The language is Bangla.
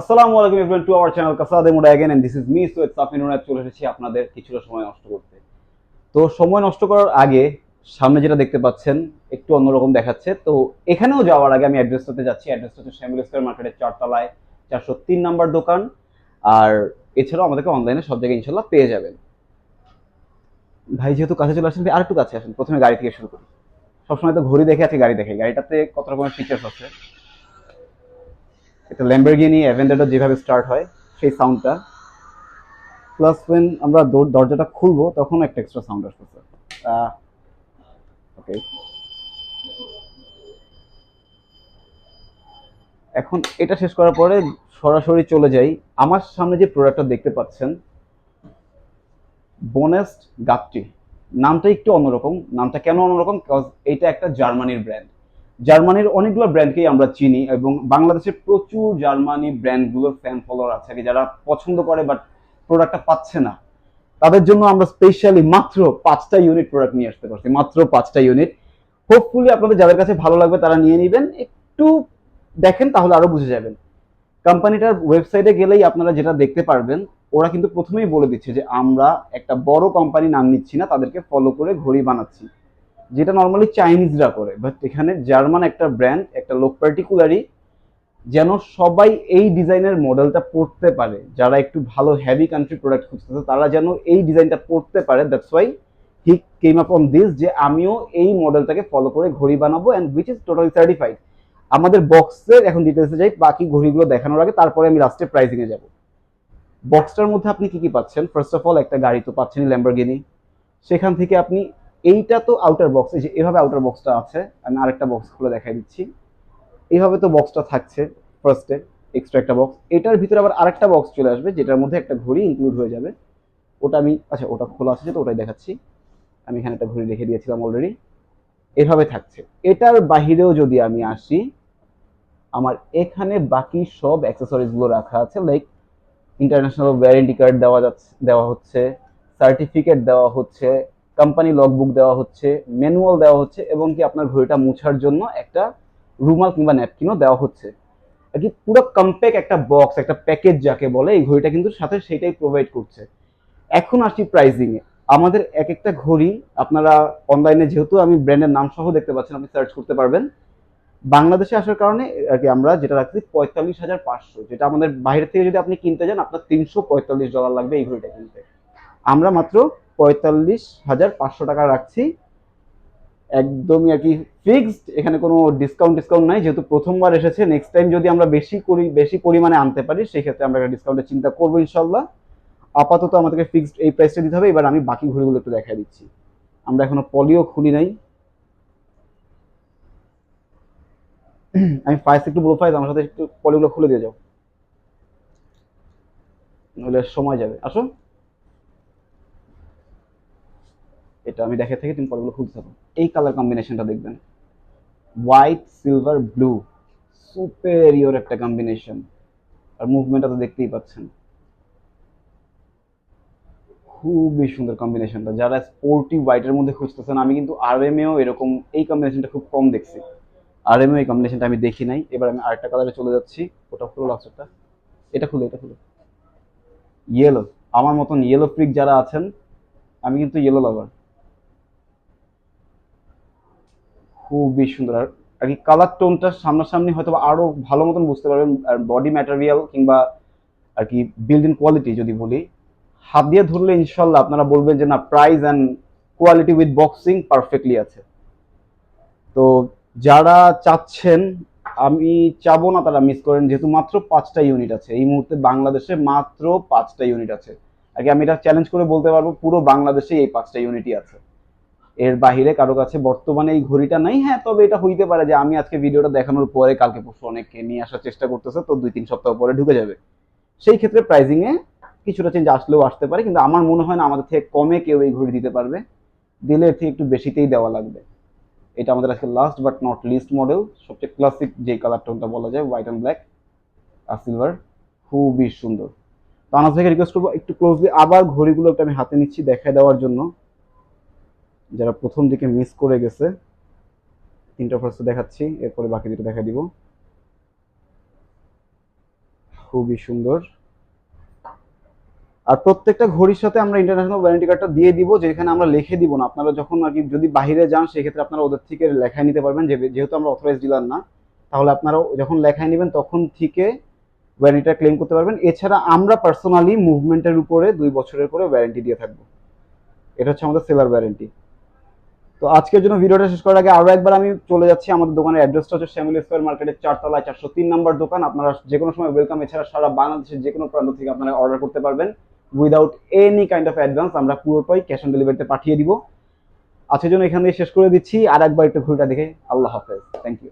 আসসালামু আলাইকুম everyone to our channel casa de moda and this is me চলে এসেছি আপনাদের সময় নষ্ট করতে। তো সময় নষ্ট করার আগে সামনে যেটা দেখতে পাচ্ছেন, একটু অন্যরকম দেখাচ্ছে। তো এখানেও যাওয়ার আগে আমি অ্যাড্রেসটাতে যাচ্ছি। অ্যাড্রেসটা হচ্ছে শ্যামল স্কোয়ার মার্কেটের চারতলায় চারশো তিন নাম্বার দোকান। আর এছাড়াও আমাদেরকে অনলাইনে সব জায়গায় ইনশাল্লাহ পেয়ে যাবেন। ভাই, যেহেতু কাছে চলে আসেন, ভাই, আরেকটু কাছে আসেন। প্রথমে গাড়ি থেকে শুরু করি। সবসময় তো ঘড়ি দেখে আছে, গাড়ি দেখে। গাড়িটাতে কত রকমের ফিচার্স আছে? একটা ল্যাম্বরগিনি অ্যাভেন্ডারটা যেভাবে স্টার্ট হয়, সেই সাউন্ডটা প্লাস ওয়েন আমরা দরজাটা খুলবো, তখন একটা এক্সট্রা সাউন্ড আসতেছে। ওকে এখন এটা শেষ করার পরে সরাসরি চলে যাই। আমার সামনে যে প্রোডাক্টটা দেখতে পাচ্ছেন বোনেস্ট গাপটি। নামটা একটু অন্যরকম। নামটা কেন অন্যরকম? বিকজ এটা একটা জার্মানির ব্র্যান্ড জার্মানির অনেকগুলো ব্র্যান্ডকেই আমরা চিনি এবং বাংলাদেশে প্রচুর জার্মানি ব্র্যান্ডগুলোর ফ্যান ফলোয়ার আছে যারা পছন্দ করে বাট প্রোডাক্টটা পাচ্ছে না। তাদের জন্য আমরা স্পেশালি মাত্র পাঁচটা ইউনিট প্রোডাক্ট নিয়ে আসতে পারছি, মাত্র পাঁচটা ইউনিট হোপফুলি আপনাদের যাদের কাছে ভালো লাগবে তারা নিয়ে নেবেন, একটু দেখেন তাহলে আরও বুঝে যাবেন। কোম্পানিটার ওয়েবসাইটে গেলেই আপনারা যেটা দেখতে পারবেন, ওরা কিন্তু প্রথমেই বলে দিচ্ছে যে আমরা একটা বড় কোম্পানি নাম নিচ্ছি না, তাদেরকে ফলো করে ঘড়ি বানাচ্ছি। যেটা নর্মালি চাইনিজরা করে বাট এখানে জার্মান একটা ব্র্যান্ড একটা লোক পার্টিকুলারই যেন সবাই এই ডিজাইনের মডেলটা পড়তে পারে। যারা একটু ভালো হেভি কান্ট্রি প্রোডাক্ট খুঁজতেছে, তারা যেন এই ডিজাইনটা পড়তে পারে। That's why he came up on this যে আমিও এই মডেলটাকে ফলো করে ঘড়ি বানাবো and which is totally certified আমাদের বক্সের এখন ডিটেলসে যাই, বাকি ঘড়িগুলো দেখানোর আগে তারপরে আমি লাস্টে প্রাইসিং এ যাব। বক্সটার মধ্যে আপনি কি কি পাচ্ছেন? ফার্স্ট অফ অল একটা গাড়ি তো পাচ্ছেনই ল্যাম্বরগিনি সেখান থেকে আপনি এইটা তো আউটার বক্স এই যে এভাবে আউটার বক্সটা আছে, আমি আরেকটা বক্স খুলে দেখাই দিচ্ছি। এইভাবে তো বক্সটা থাকছে ফার্স্টে এক্সট্রা একটা বক্স এটার ভিতরে আবার আরেকটা বক্স চলে আসবে, যেটার মধ্যে একটা ঘড়ি ইনক্লুড হয়ে যাবে। ওটা আমি আচ্ছা ওটা খোলা আছে তো ওটাই দেখাচ্ছি। আমি এখানে একটা ঘড়ি রেখে দিয়েছিলাম অলরেডি এভাবে থাকছে। এটার বাহিরেও যদি আমি আসি, আমার এখানে বাকি সব অ্যাক্সেসরিজগুলো রাখা আছে লাইক ইন্টারন্যাশনাল ওয়ারেন্টি কার্ড দেওয়া যাচ্ছে, দেওয়া হচ্ছে সার্টিফিকেট দেওয়া হচ্ছে কোম্পানি লগবুক দেওয়া হচ্ছে ম্যানুয়াল দেওয়া হচ্ছে এবং কি আপনার ঘড়িটা মুছার জন্য একটা রুমাল কিংবা ন্যাপকিনও দেওয়া হচ্ছে। আর কি পুরো কম্প্যাক একটা বক্স একটা প্যাকেজ যাকে বলে, এই ঘড়িটা কিন্তু সাথে সেটাই প্রোভাইড করছে। এখন আসি প্রাইজিং এ। আমাদের এক একটা ঘড়ি আপনারা অনলাইনে যেহেতু আমি ব্র্যান্ডের নাম সহ দেখতে পাচ্ছেন, আপনি সার্চ করতে পারবেন। বাংলাদেশে আসার কারণে আর কি আমরা যেটা রাখছি পঁয়তাল্লিশ হাজার পাঁচশো। যেটা আমাদের বাইরে থেকে যদি আপনি কিনতে যান, আপনার তিনশো পঁয়তাল্লিশ ডলার লাগবে এই ঘড়িটা কিনতে। আমরা মাত্র পঁয়তাল্লিশ হাজার পাঁচশো টাকা রাখছি। একদমই আর কি ফিক্সড এখানে কোনো ডিসকাউন্ট ডিসকাউন্ট নাই। যেহেতু প্রথমবার এসেছে নেক্সট টাইম যদি আমরা বেশি করি, বেশি পরিমাণে আনতে পারি সেই ক্ষেত্রে আমরা একটা ডিসকাউন্টের চিন্তা করব ইনশাল্লাহ। আপাতত আমাদেরকে ফিক্সড এই প্রাইসটা দিতে হবে। এবার আমি বাকি ঘড়িগুলো একটু দেখাই দিচ্ছি। আমরা এখনও পলিও খুলি নাই। আমি ফাইস একটু বলো ফাইজ আমার সাথে একটু পলিগুলো খুলে দিয়ে যাও। নইলে সময় যাবে। আসো এটা আমি দেখে থেকে তুমি পলিগুলো খুলতে থাকো। এই কালার কম্বিনেশনটা দেখবেন। হোয়াইট সিলভার ব্লু সুপেরিয়র একটা কম্বিনেশন আর মুভমেন্টটা তো দেখতেই পাচ্ছেন। খুবই সুন্দর কম্বিনেশনটা যারা স্পোর্টি হোয়াইটের মধ্যে খুঁজতেছেন, আমি কিন্তু আর এম এও এরকম এই কম্বিনেশনটা খুব কম দেখছি। আর এম এই কম্বিনেশনটা আমি দেখি নাই। এবার আমি আরেকটা কালারে চলে যাচ্ছি। ওটা খুলো লাস্টটা এটা খুলো এটা খুলো। ইয়েলো আমার মতন ইয়েলো ফ্রিক যারা আছেন, আমি কিন্তু ইয়েলো লাভার খুবই সুন্দর। আর আর কি কালার টোনটা সামনাসামনি হয়তো বা আরও ভালো মতন বুঝতে পারবেন, আর বডি ম্যাটেরিয়াল কিংবা আর কি বিল্ডিং কোয়ালিটি যদি বলি, হাত দিয়ে ধরলে ইনশাল্লাহ আপনারা বলবেন যে, না price and quality with boxing perfectly আছে। তো যারা চাচ্ছেন, আমি চাবো না তারা মিস করেন, যেহেতু মাত্র পাঁচটা ইউনিট আছে। এই মুহূর্তে বাংলাদেশে মাত্র পাঁচটা ইউনিট আছে। আগে আমি এটা চ্যালেঞ্জ করে বলতে পারব, পুরো বাংলাদেশে এই পাঁচটা ইউনিটই আছে। এর বাহিরে কারও কাছে বর্তমানে এই ঘড়িটা নাই। হ্যাঁ তবে এটা হইতে পারে যে আমি আজকে ভিডিওটা দেখানোর পরে কালকে পরশু অনেককে নিয়ে আসার চেষ্টা করতেছে, তো দুই তিন সপ্তাহ পরে ঢুকে যাবে। সেই ক্ষেত্রে প্রাইজিং এ কিছুটা চেঞ্জ আসলেও আসতে পারে, কিন্তু আমার মনে হয় না আমাদের থেকে কমে কেউ এই ঘড়ি দিতে পারবে। দিলে এর থেকে একটু বেশিতেই দেওয়া লাগবে। এটা আমাদের আজকে last but not least model সবচেয়ে ক্লাসিক যে কালার টোনটা বলা যায় হোয়াইট অ্যান্ড ব্ল্যাক আর সিলভার খুবই সুন্দর। তো আনাজ থেকে রিকোয়েস্ট করব একটু ক্লোজলি আবার ঘড়িগুলো একটু আমি হাতে নিচ্ছি দেখায় দেওয়ার জন্য। যারা প্রথম দিকে মিস করে গেছে তিনটা ফার্স্ট দেখাচ্ছি, এরপরে বাকি দুটো দেখা দিব। খুবই সুন্দর। আর প্রত্যেকটা ঘড়ির সাথে আমরা ইন্টারন্যাশনাল ওয়ারেন্টি কার্ডটা দিয়ে দিব, যেখানে আমরা লিখে দিব না। আপনারা যখন আর কি যদি বাইরে যান, সেক্ষেত্রে আপনারা ওদের থেকে লেখায় নিতে পারবেন যেহেতু আমরা অথরাইজ ডিলার না, তাহলে আপনারা যখন লেখায় নেবেন, তখন থেকে ওয়ারেন্টিটা ক্লেম করতে পারবেন। এছাড়া আমরা পার্সোনালি মুভমেন্টের উপরে দুই বছরের করে ওয়ারেন্টি দিয়ে থাকব। এটা হচ্ছে আমাদের সেলার ওয়ারেন্টি তো আজকের জন্য ভিডিওটা শেষ করার আগে আরও একবার আমি চলে যাচ্ছি। আমাদের দোকানের অ্যাড্রেসটা হচ্ছে শ্যামিল স্কোয়ার মার্কেটের চারতলায় চারশো তিন নম্বর দোকান। আপনারা যে কোনো সময় ওয়েলকাম এছাড়া সারা বাংলাদেশের যে কোনো প্রান্ত থেকে আপনারা অর্ডার করতে পারবেন। Without any kind of advance আমরা পুরোটাই ক্যাশ অন ডেলিভারিতে পাঠিয়ে দিব। আজকের জন্য এখান থেকে শেষ করে দিচ্ছি। আর একবার একটু ঘুরিটা দেখে। আল্লাহ হাফেজ। Thank you